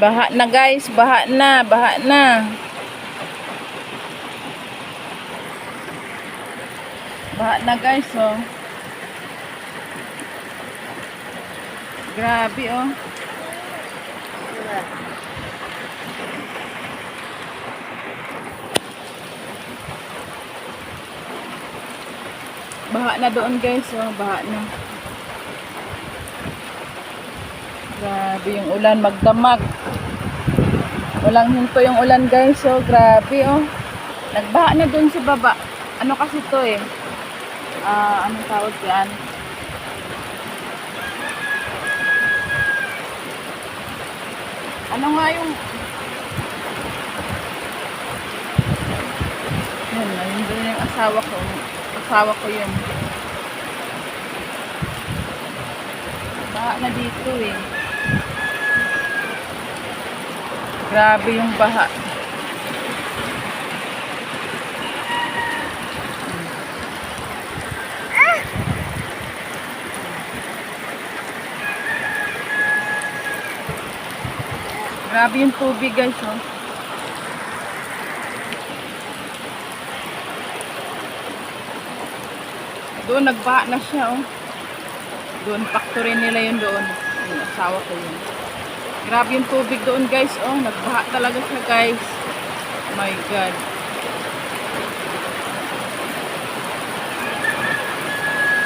Baha na guys, baha na, baha na. Baha na guys, oh. Grabe, oh. Baha na doon guys, oh. Baha na. Grabe yung ulan, magdamag. Walang hinto yung ulan guys, so grabe oh. Nagbaha na doon sa baba. Ano kasi to eh? Ah, anong tawag yan? Ano nga yung... Yun, yun doon yung asawa ko. Asawa ko yun. Baha na dito eh. Grabe yung baha. Grabe yung tubig guys oh. Doon nagbaha na siya oh. Doon factory nila yun doon. Yung asawa ko yun. Grabe yung tubig doon guys. Oh, nagbaha talaga siya guys. My God.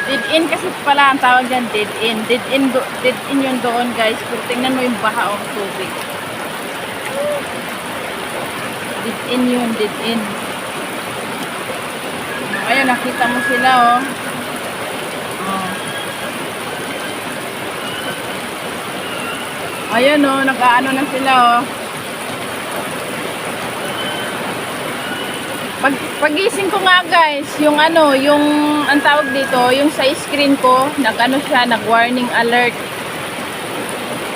Dead in kasi pala ang tawag dyan. Dead in. Dead in, do, dead in yun doon guys. Pero tingnan mo yung baha oh, tubig. Dead in yun. Dead in. Ayun, nakita mo sila. Oh. Ayan oh, nag-aano na sila oh. Pag pagising ko nga guys, yung ano, yung ang tawag dito, yung sa screen ko, nag-ano siya, nag-warning alert.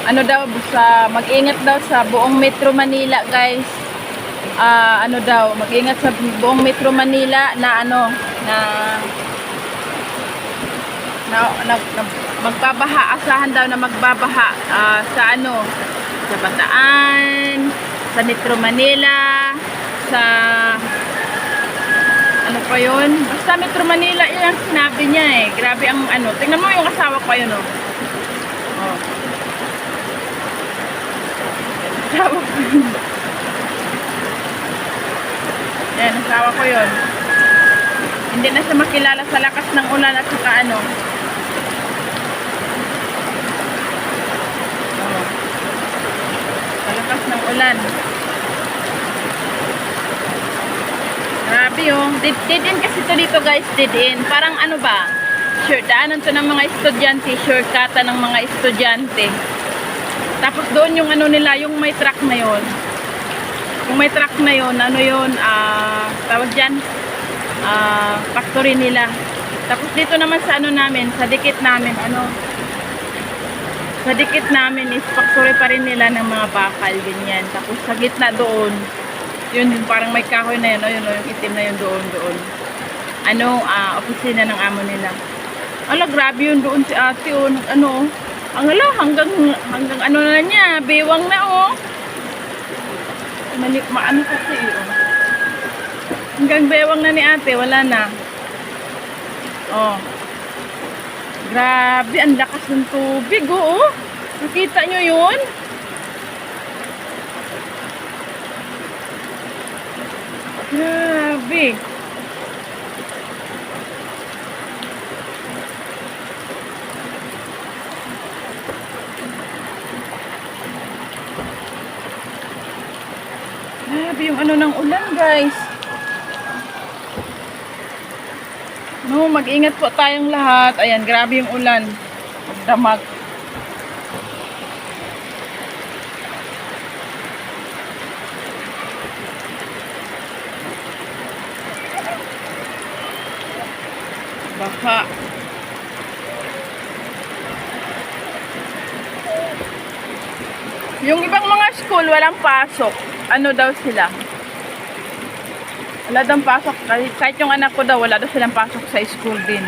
Ano daw sa mag-ingat daw sa buong Metro Manila, guys. Ah, ano daw, mag-ingat sa buong Metro Manila na ano, na na, na, na magbabaha, asahan daw na magbabaha ah, sa ano, sa Bataan, sa Metro Manila, sa ano pa yun? Basta Metro Manila, yun ang sinabi niya eh. Grabe ang ano. Tingnan mo yung asawa ko yun oh. Oh. Asawa ko yun. Asawa ko yun. Hindi na siya makilala sa lakas ng ulan at saka ano. Oh. Sa lakas ng ulan. Grabe oh. Dead, dead kasi to dito guys, dead end. Parang ano ba? Sure, daanan to ng mga estudyante, shortcutan ng mga estudyante. Tapos doon yung ano nila, yung may truck na yon. Yung may truck na yon, ano yon, ah, tawag dyan, ah, factory nila. Tapos dito naman sa ano namin, sa dikit namin, ano, sa dikit namin is factory pa rin nila ng mga bakal, ganyan. Tapos sa gitna doon, yun, parang may kahoy na yun, oh, yun, oh, yung itim na yun doon, doon. Ano, ah, opisina ng amo nila. Ala, grabe yun doon si ate, oh, nag- ano, oh. ang ala, hanggang, hanggang ano na niya, bewang na, oh. Mali, maano kasi, oh. Hanggang bewang na ni ate, wala na. Oh. Grabe, ang lakas ng tubig, oh. oh. Nakita nyo yun? Grabe. Grabe yung ano ng ulan, guys. No, mag-ingat po tayong lahat. Ayan, grabe yung ulan. Magdamag. Baka. Yung ibang mga school, walang pasok. Ano daw sila? Wala daw pasok. Kahit, kahit yung anak ko daw, wala daw silang pasok sa school din.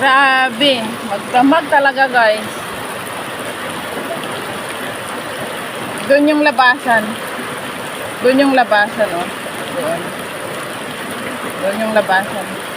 Grabe, magdamag talaga guys. Doon yung labasan. Doon yung labasan, oh. Doon. Doon yung labasan.